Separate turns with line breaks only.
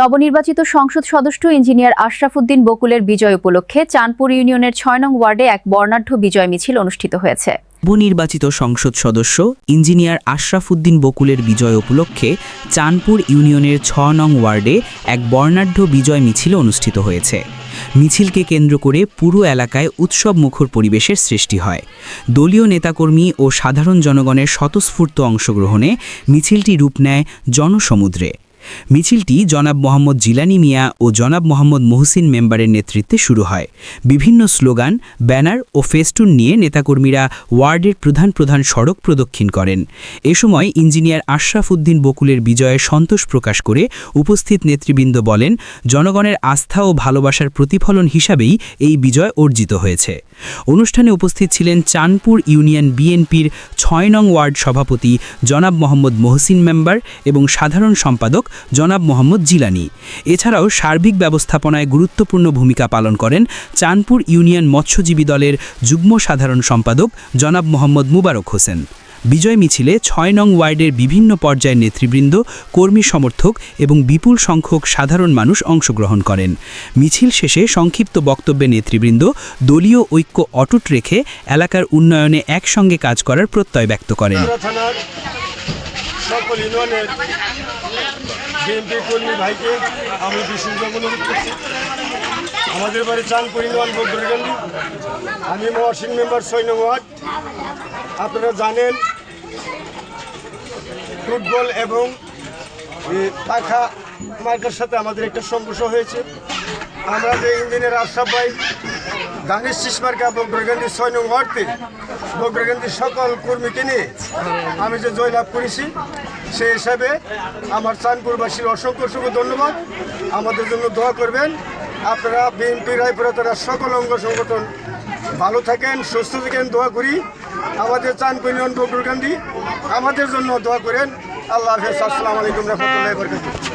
নবনির্বাচিত সংসদ সদস্য ইঞ্জিনিয়ার আশরাফুদ্দিন বকুলের বিজয় উপলক্ষে চাঁদপুর ইউনিয়নের ছয় নং ওয়ার্ডে এক বর্ণাঢ্য বিজয় মিছিল অনুষ্ঠিত হয়েছে।
নবনির্বাচিত সংসদ সদস্য ইঞ্জিনিয়ার আশরাফুদ্দিন বকুলের বিজয় উপলক্ষে চাঁদপুর ইউনিয়নের ছ নং ওয়ার্ডে এক বর্ণাঢ্য বিজয় মিছিল অনুষ্ঠিত হয়েছে। মিছিলকে কেন্দ্র করে পুরো এলাকায় উৎসব মুখর পরিবেশের সৃষ্টি হয়। দলীয় নেতাকর্মী ও সাধারণ জনগণের স্বতঃস্ফূর্ত অংশগ্রহণে মিছিলটি রূপ নেয় জনসমুদ্রে। মিছিলটি জনাব মোহাম্মদ জিলানি মিয়া ও জনাব মোহাম্মদ মহসিন মেম্বারের নেতৃত্বে শুরু হয়। বিভিন্ন স্লোগান, ব্যানার ও ফেস্টুন নিয়ে নেতাকর্মীরা ওয়ার্ডের প্রধান প্রধান সড়ক প্রদক্ষিণ করেন। এ সময় ইঞ্জিনিয়ার আশরাফ উদ্দিন বকুলের বিজয়ে সন্তোষ প্রকাশ করে উপস্থিত নেতৃবৃন্দ বলেন, জনগণের আস্থা ও ভালোবাসার প্রতিফলন হিসাবেই এই বিজয় অর্জিত হয়েছে। অনুষ্ঠানে উপস্থিত ছিলেন চাঁদপুর ইউনিয়ন বিএনপির ছয় নং ওয়ার্ড সভাপতি জনাব মোহাম্মদ মহসিন মেম্বার এবং সাধারণ সম্পাদক জনাব মোহাম্মদ জিলানি। এছাড়াও সার্বিক ব্যবস্থাপনায় গুরুত্বপূর্ণ ভূমিকা পালন করেন চাঁদপুর ইউনিয়ন মৎস্যজীবী দলের যুগ্ম সাধারণ সম্পাদক জনাব মোহাম্মদ মুবারক হোসেন। বিজয় মিছিলে ছয় নং ওয়ার্ডের বিভিন্ন পর্যায়ের নেতৃবৃন্দ, কর্মী সমর্থক এবং বিপুল সংখ্যক সাধারণ মানুষ অংশগ্রহণ করেন। মিছিল শেষে সংক্ষিপ্ত বক্তব্যে নেতৃবৃন্দ দলীয় ঐক্য অটুট রেখে এলাকার উন্নয়নে একসঙ্গে কাজ করার প্রত্যয় ব্যক্ত করেন।
আমি অনুরোধ করছি। আমাদের বাড়ি চাঁদপুর ইউনিয়ন বগুড়াগঞ্জ আমি মহাসিন মেম্বার নং ওয়ার্ড। আপনারা জানেন, ফুটবল এবং পাখা মার্কার সাথে আমাদের একটা সংঘর্ষ হয়েছে। আমরা যে ইঞ্জিনিয়ার আশরাফ ভাই গানের শিসমার্কা বগুড়াগঞ্জের ছয় নং ওয়ার্ডে সকল কর্মীকে নিয়ে আমি যে জয়লাভ করেছি, সেই হিসাবে আমার চাঁদপুরবাসীর অসংখ্য অসংখ্য ধন্যবাদ। আমাদের জন্য দোয়া করবেন। আপনারা বিএনপি, রায়পুরা তারা সকল অঙ্গ সংগঠন ভালো থাকেন, সুস্থ থাকেন, দোয়া করি। আমাদের চান ইউনিয়ন গান্ধী, আমাদের জন্য দোয়া করেন। আল্লাহ হাফেজ। আসসালামু আলাইকুম রহমতুল্লাহ বরকাতুহ।